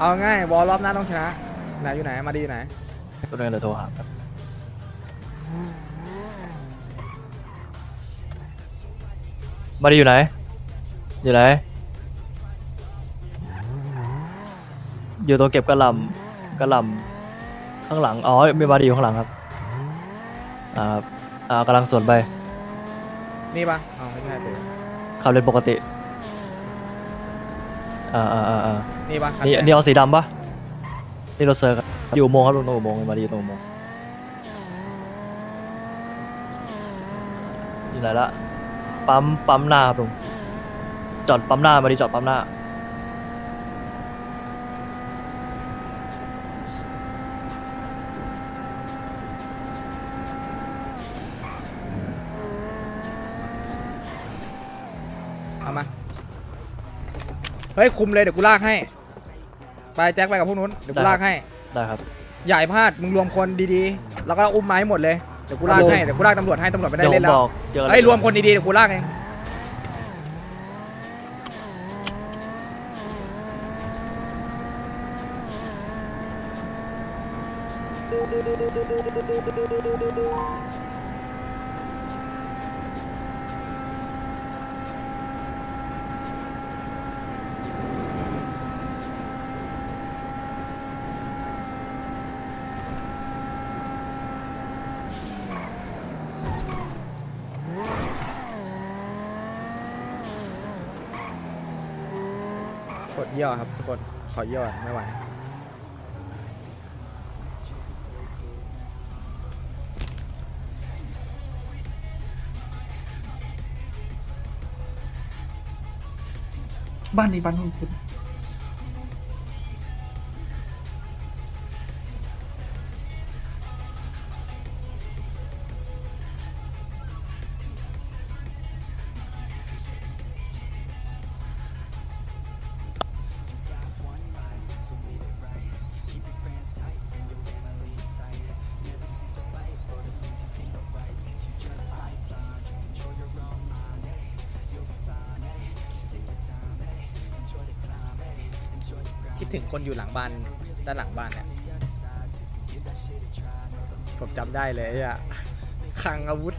เอาง่าย วอลรอบหน้าต้องชนะ ไหนอยู่ไหน มาดีอยู่ไหน ตัวนึงเดี๋ยวโทรหาครับมาดีอยู่ไหน อยู่ไหน อยู่ตรงเก็บกระหลำกระหลำข้างหลัง อ๋อมีมาดีอยู่ข้างหลังครับ อ่าอ่ากำลังสวนไป นี่ปะอ๋อไม่ใช่ตัวขับเลนปกติ อ่าอ่าอ่าอ่า นี่ปะคันี่แดงนี่เอาสีดำปะนี่รถเซอร์ครับอยู่อุโมงค์ครับลุงตรงอุโมงค์มาดีอยู่ตรงอุโมงค์อยู่ไหนละปั๊มปั๊มหน้าครับลุงจอดปั๊มหน้ามาดีจอดปั๊มหน้าเอามา เฮ้ย คุมเลยเดี๋ยวกูลากให้ ไปแจ็คไปกับพวกนู้นเดี๋ยวกูได้ลากให้ได้ครับใหญ่พลาดมึงรวมคนดีๆ แล้วก็อุ้มไม้หมดเลยเดี๋ยวกูลากให้เดี๋ยวกูลากตำรวจให้ตำรวจไม่ได้เดี๋ยวผเล่นมแล้วบอกเจอกันเฮ้ยรวมคนดีๆเดี๋ยวกูลากเอง ดย่อครับทุกคน ขอย่อไม่ไหวบ้านนี้บ้านของคุณคิด ถึงคนอยู่หลังบ้านด้านหลังบ้านเนี่ยผมจำได้เลยอะคลังอาวุธ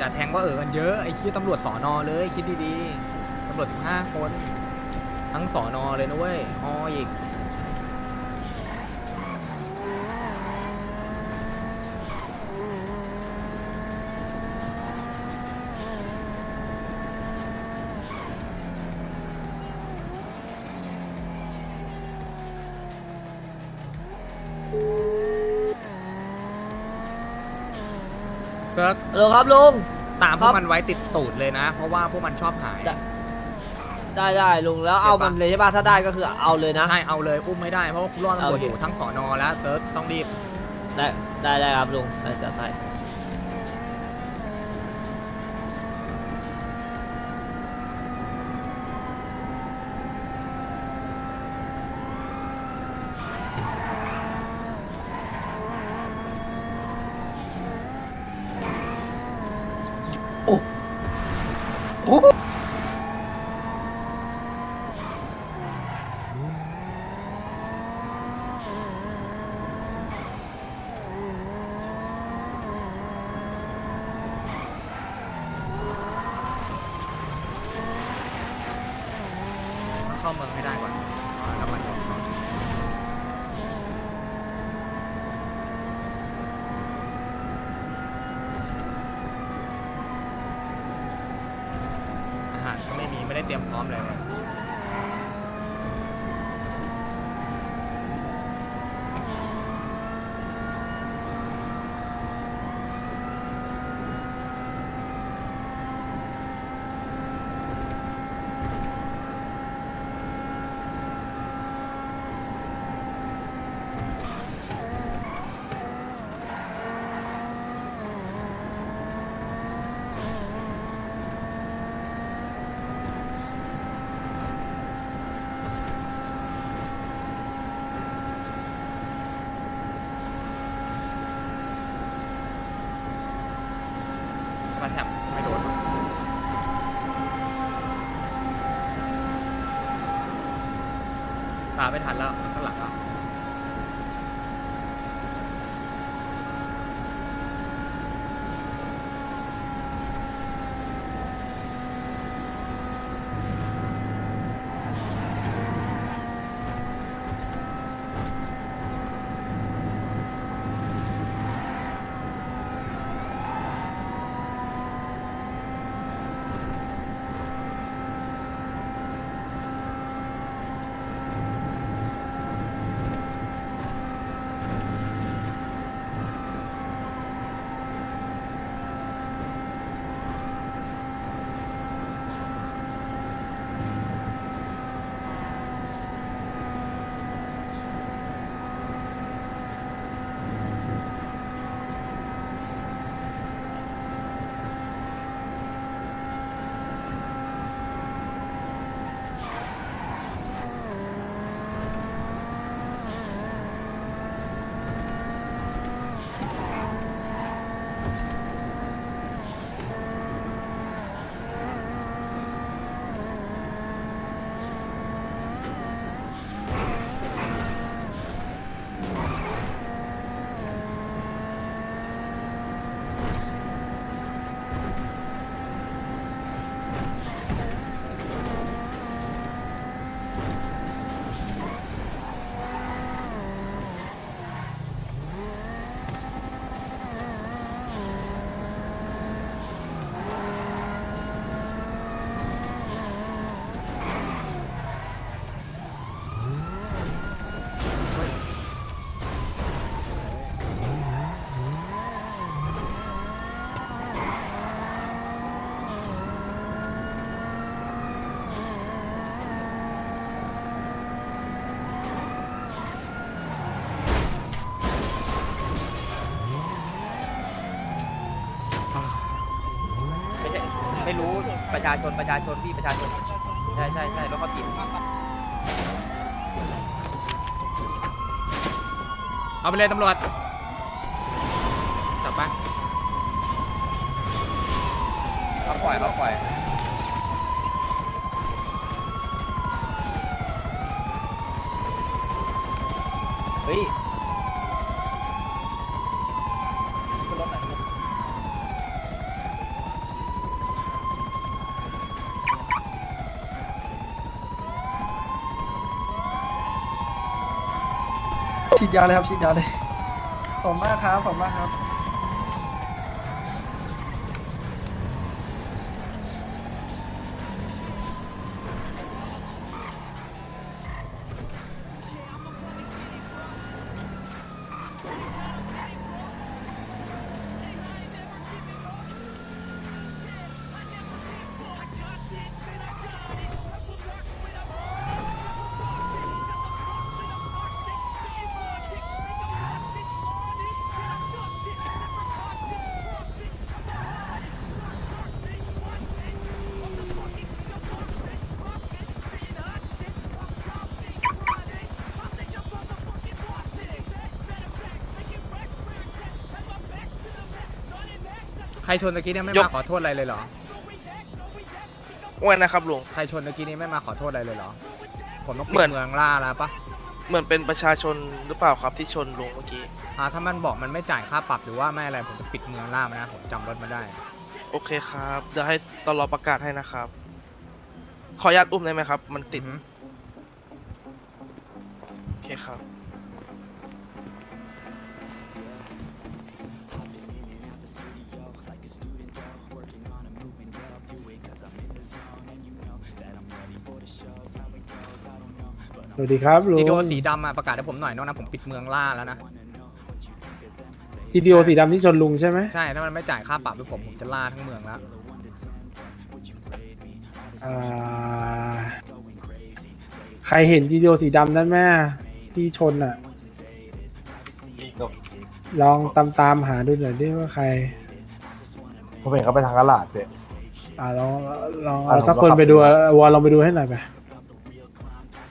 อย่าแทงว่าเออกันเยอะไอ้ขี้ตำรวจสอนอเลยคิดดีๆตำรวจสิบห้าคน ทั้งสอนอเลยนะเว้ยฮออีกเซิร์ฟ ฮัลโหลครับลุง ตามพครัวกบมันไว้ติดตูดเลยนะ เพราะว่าพวกมันชอบหาย ได้ได้ได้ลุงแล้วเอาเก็บปะมันเลยใช่ป่ะถ้าได้ก็คือเอาเลยนะ ใช่เอาเลยอุ้มไม่ได้เพราะว่าคุณรอดตำรวจโอเคอยู่ทั้งสอนอและเซิร์ฟต้องรีบ ได้ได้ได้ครับลุงได้จะไปาเมืองให้ได้ก่อนแล้วมันจะอาหารก็ไม่มีไม่ได้เตรียมพร้อมเลยว่ะ ตาม ไม่ทันแล้ว ประชาชนประชาชนพี่ประชาชนใช่ใช่ใช่รถเขาติดเอาไปเลยตำรวจจับไปเขาปล่อยเขาปล่อยเฮ้ยขึ้นรถหน่อย ฉีดยาเลยครับฉีดยาเลยขอบคุณมากครับขอบคุณมากครับ รชนตะกี้เนี่ยไม่ยมาก ขอโทษอะไรเลยเหรอ อ้วนนะครับลุง ใครชนตะกี้นี้ไม่มาขอโทษอะไรเลยเหรอ ผมต้องปิเหมืดอน เมืองล่าแล้วปะเหมือนเป็นประชาชนหรือเปล่าครับที่ชนลุงเมื่อกี้ อ่าถ้ามันบอกมันไม่จ่ายค่าปรับหรือว่าไม่อะไรผมจะปิดเมืองล่ามันนะผมจำรถมาได้ โอเคครับ เดี๋ยวให้ตลอประกาศให้นะครับ ขออนุญาตอุ้มได้ไหมครับ มันติด อือหือโอเคครับ สวัสดีครับลุงจีโดสีดำอะประกาศให้ผมหน่อยนอกนะผมปิดเมืองล่าแล้วนะ GTO สีดำที่ชนลุงใช่ไหมใช่ถ้ามันไม่จ่ายค่าปรับให้ผมผมจะล่าทั้งเมืองแล้ว อ่าใครเห็น GTO สีดำนั่นแม่ที่ชนอะ ลองตามตามๆหาดูหน่อยดิว่าใครผมเห็นเขาไปทางตลาดเลยอ่าลองลองอะเอาผมสักก็คนขับไปดูไปดูวอลลองไปดูให้หน่อยไป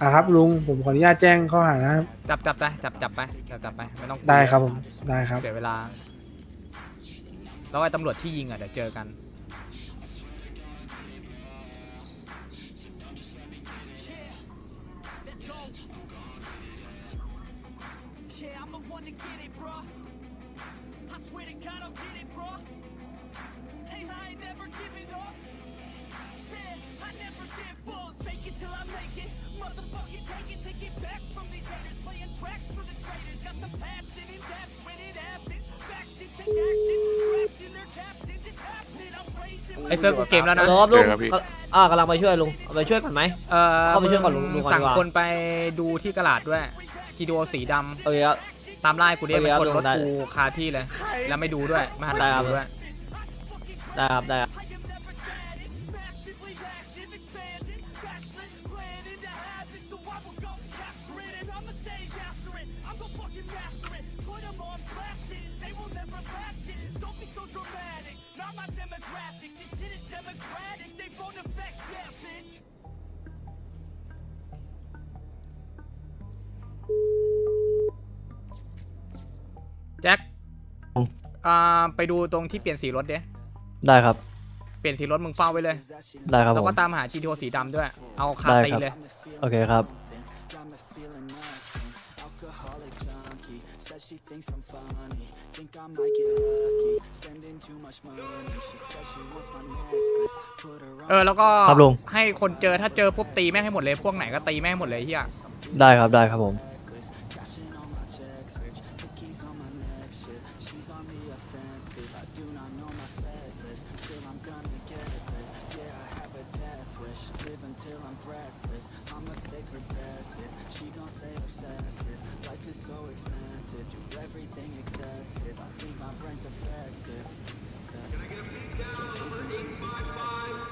อ่าครับลุงผมขออนุญาตแจ้งข้อหานะครับ จับจับไปจับจับไปจับจับไปไม่ต้องกลัวได้ครับผม ได้ครับ เสียเวลา แล้วไอ้ตำรวจที่ยิงอะเดี๋ยวเจอกัน ไอเซิร์ฟกูเกมแล้วนะ รอบลุงก็อ่ากำลังไปช่วยลุงเอาไปช่วยก่อนไหม เออเข้าไปช่วยก่อนลุงลุงก่อนสั่งดีกว่าคนไปดูที่กระดาษด้วยจีดีโอสีดโอเคครับำตามไล่กูดิโอเคมันครับชนรถได้กูคาที่เลย แล้วไม่ดูด้วยไม่หันได้มาครับ ดูด้วยได้ครับได้ครับ แจ็คอืมอ่าไปดูตรงที่เปลี่ยนสีรถเด้ได้ครับ เปลี่ยนสีรถมึงเฝ้าไว้เลย ได้ครับแล้วผก็มตามหา GTO สีดำด้วย เอาคาได้ตีครับเลย โอเคครับเออแล้วก็ครับลุงให้คนเจอถ้าเจอปุ๊บตีแม่งให้หมดเลย พวกไหนก็ตีแม่งให้หมดเลยเฮียได้ครับได้ครับผม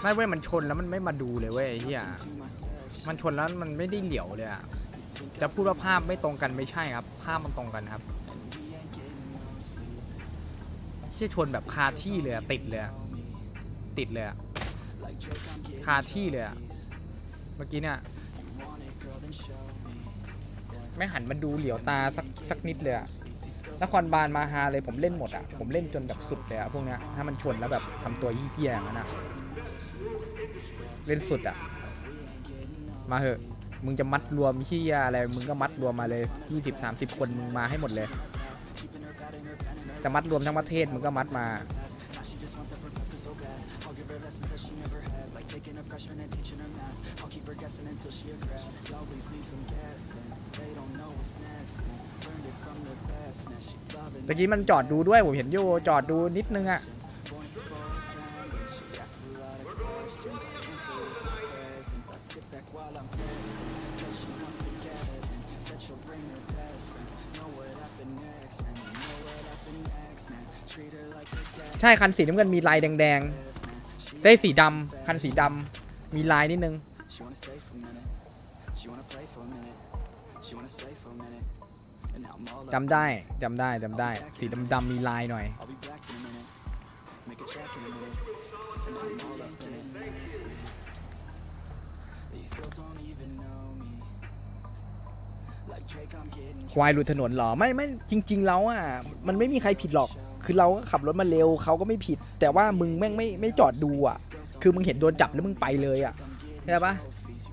ไม่เว้ยมันชนแล้วมันไม่มาดูเลยเว้ยไอ้เฮียมันชนแล้วมันไม่ได้เหลียวเลยอะจะพูดว่าภาพไม่ตรงกันไม่ใช่ครับ ภาพมันตรงกันครับเชี่ยชนแบบคาที่เลยอะติดเลยอะติดเลยอะคาที่เลยอะเมื่อกี้เนี่ยไม่หันมาดูเหลียวตาสักสักนิดเลยอะนครบาลมาฮาเลยผมเล่นหมดอะผมเล่นจนแบบสุดเลยอะพวกเนี้ยถ้ามันชนแล้วแบบทำตัวเฮี้ยๆอย่างนั้นอะ เล่นสุดอะมาเหอะ มึงจะมัดรวมที่อะไร มึงก็มัดรวมมาเลย20 30คนมึงมาให้หมดเลย จะมัดรวมทั้งประเทศมึงก็มัดมา ตะกี้มันจอดดูด้วยผมเห็นอยู่จอดดูนิดนึงอะ ใช่คันสีน้ำเงินมีลายแดงๆได้สีดำคันสีดำมีลายนิดนึงจำได้จำได้จำได้ สีดำๆมีลายหน่อย ควายหลุดถนนเหรอ ไม่ไม่จริง ๆ แล้วอะมันไม่มีใครผิดหรอก คือเราก็ขับรถมาเร็วเขาก็ไม่ผิด แต่ว่ามึงแม่งไม่ไม่จอดดูอะ คือมึงเห็นโดนจับแล้วมึงไปเลยอะเข้าใจปะ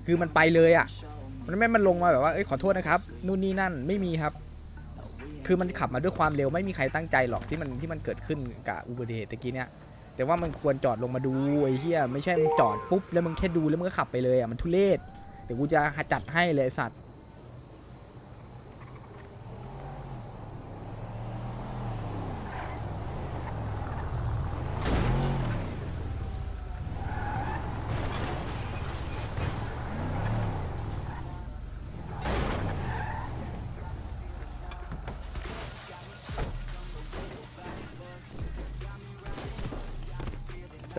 คือมันไปเลยอะ มันไม่มันลงมาแบบว่าเอ้ยขอโทษนะครับนู่นนี่นั่นไม่มีครับ คือมันขับมาด้วยความเร็วไม่มีใครตั้งใจหรอกที่มันที่มันเกิดขึ้นกับอุบัติเหตุตะกี้เนี่ย แต่ว่ามันควรจอดลงมาดูไอ้เหี้ยไม่ใช่มึงจอดปุ๊บแล้วมึงแค่ดูแล้วมึงก็ขับไปเลยอะมันทุเรศเดี๋ยวกูจะจัดให้เลยสัตว์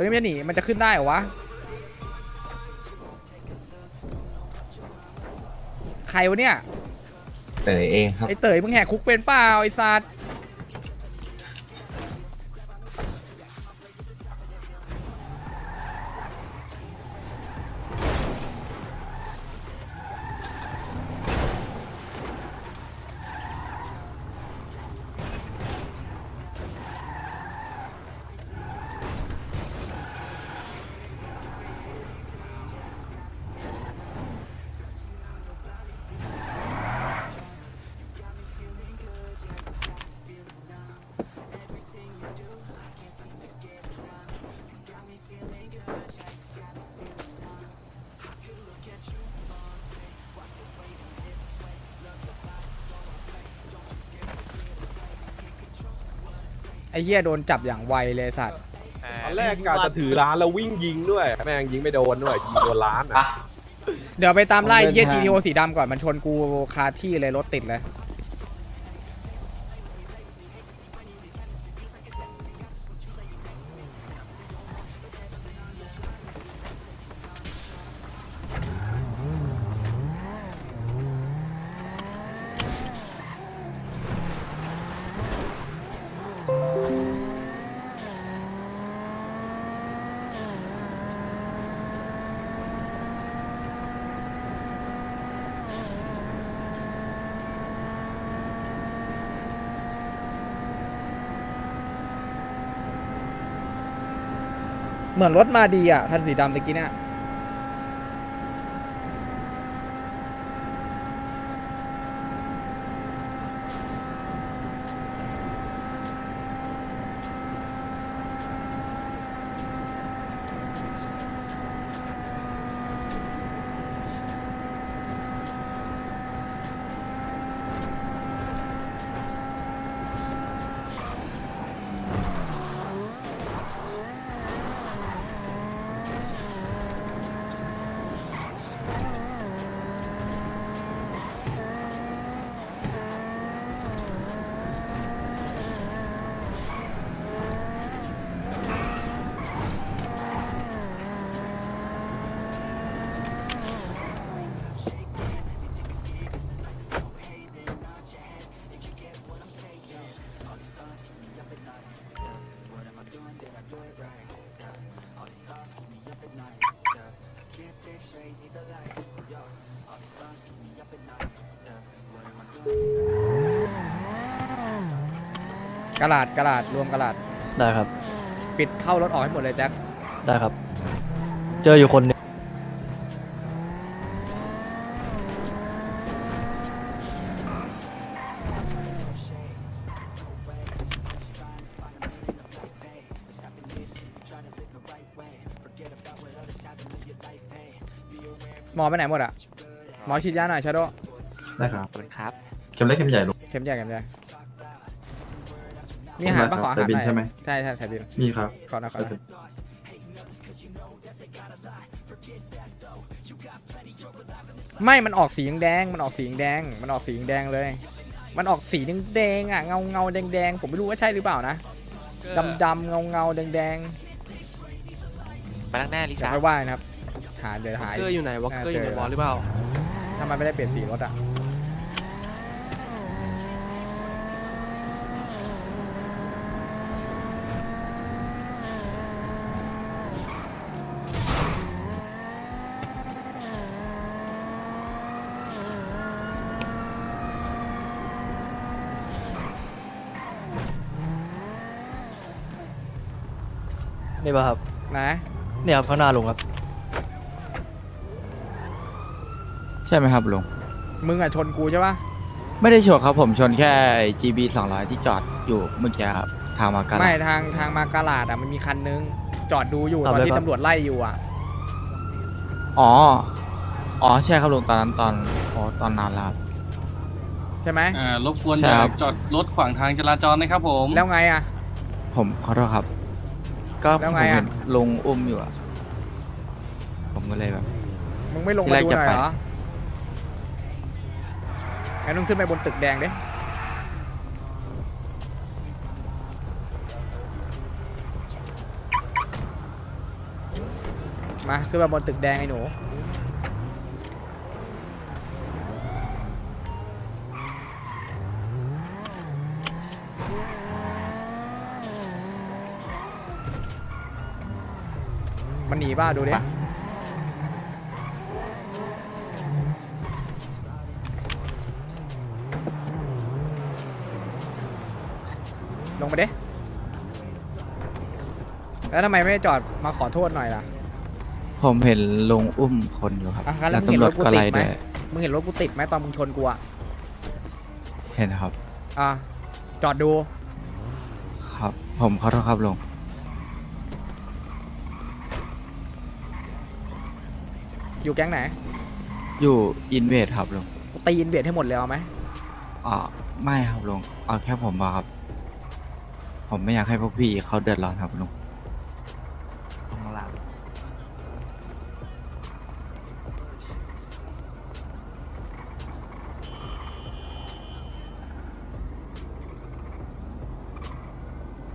ตัวนี้มันจะหนี มันจะขึ้นได้เหรอวะ ใครวะเนี่ย เต๋อเองครับ ไอเต๋ยมึงแหกคุกเป็นเปล่าไอสัตว์ อ้เหี้ยโดนจับอย่างไวเลยสัตว์ตอนแรกกาจะถือร้านแล้ววิ่งยิงด้วย แม่งยิงไม่โดนด้วยยิงโดนร้านอะเดี๋ยวไปตามไล่ไอ้เหี้ย GTO สีดำก่อนมันชนกูคาที่เลยรถติดเลย มือนรถมาดีอะคันสีดำตะกี้เนี่ย ระดาษกระดาษรวมกระดาษได้ครับ ปิดเข้ารถออกให้หมดเลยแจ็คได้ครับ เจออยู่คนหนึงหมอไปไหนหมดอะหมอฉีดยาหน่อยชาโดได้ครับครับ เข็มเล็กเข็มใหญ่ลง เข็มใหญ่เข็มใหญ่ มีอาหารปะขออาหารหน่อยสายบินใช่ไหม ใช่ใช่สายบินนี่ครับ ขอหนะขอหนะไม่มันออกสีแดงๆมันออกสีแดงๆมันออกสีแดงๆเลย มันออกสีแดงๆอะเงาเงาๆแดงๆผมไม่รู้ว่าใช่หรือเปล่านะดำดำๆเงาเงาๆแดงมานั่งหน้าลิๆเดี๋ยวซ่าค่อยว่านะครับ หาเดี๋ยวหาเกอร์อยู่ไหนวอลเกอร์อยู่ในเจอบอลหรือเปล่าถ้ามันไม่ได้เปลี่ยนสีรถอะ นี่ป่ะครับนะ เนี่ยครับข้างหน้าลุงครับ ใช่ไหมครับลุง มึงอะชนกูใช่ปะไม่ได้ชนครับผมชนแค่ GB 200 ที่จอดอยู่เมื่อกี้ครับ ทางมากันไม่ทางทางมากาลาดอะมันมีคันนึง จอดดูอยู่เอาตอนเลยที่ปะตำรวจไล่อยู่อะ อ๋อ อ๋อใช่ครับลุงตอนนั้นตอนอ๋อตอนนานแล้วครับ ใช่ไหมอ่ารบกวนใช่อย่าครับ จอดรถขวางทางจราจรนะครับผม แล้วไงอะผมขอโทษครับ ก็แล้วผมไงอะเห็นลุงอุ้มอยู่อะผมก็เลยแบบ มึงไม่ลงที่มาแรกดูหจะน่อยไปเหรองั้นต้องขึ้นไปบนตึกแดงดิมาขึ้นมาบนตึกแดงไอ้หนู มันหนีป่ะดูดิลงมาดิแล้วทำไมไม่จอดมาขอโทษหน่อยล่ะ ผมเห็นลุงอุ้มคนอยู่ครับอะงั้นแล้แล้ววมึงเห็นตำรรวจถกูก็ติไล่ดไหมด้วยมึงเห็นรถกูติดไหมตอนมึงชนกูอะเห็นครับ อะจอดดู ครับ ผมขอโทษครับลุง อยู่แก๊งไหน อยู่อินเวดครับลุงกูตีอินเวดให้หมดเลยเอาไหมอ๋อไม่ครับลุงเอาแค่ผมมาครับ ผมไม่อยากให้พวกพี่เขาเดือดร้อนครับลุงข้างล่าง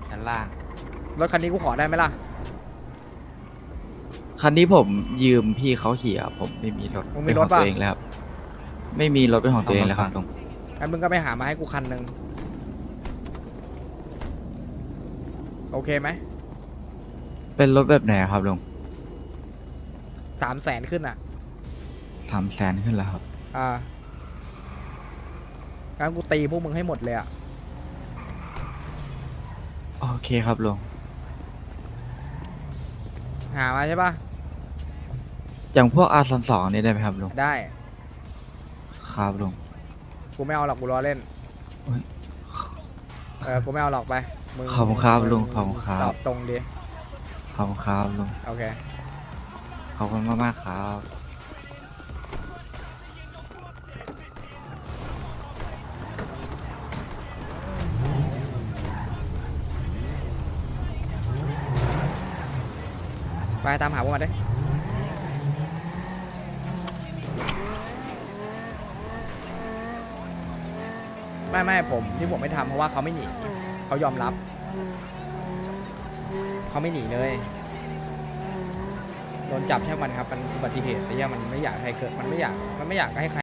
ชั้นล่างรถคันนี้กูขอได้ไหมล่ะ คันนี้ผมยืมพี่เขาขี่ครับผมไม่มีรถมึงมีเป็นรขถองปะ ตัวเองแล้วครับไม่มีรถเป็นของตัวเองแล้วครับลุงงั้นมึงก็ไปหามาให้กูคันหนึ่งโอเคไหมเป็นรถแบบไหนครับลุงสามแสนขึ้นอะ สามแสนขึ้นแล้วครับอ่างั้นกูตีพวกมึงให้หมดเลยอะ โอเคครับลุงหามาใช่ปะ อย่างพวก R สามสองนี่ได้ไหมครับลุง ได้ครับลุง กูไม่เอาหรอกกูรอเล่นโอ้ยเออกูไม่เอาหรอกไปมึงขอบคุณครับมึลุงขอบคุณครับ ตอบตรงดีขอบคุณครับลุง โอเค ขอบคุณมากมากๆครับ ไปตามหาพวกมันดิ ไม่ไม่ผมที่ผมไม่ทำเพราะว่าเขาไม่หนีเขายอมรับ เขาไม่หนีเลยโดนจับช่มันครับมันอุบัติเหตุแต่ยังมันไม่อยากให้เกิดมันไม่อยากมันไม่อยากให้ใคร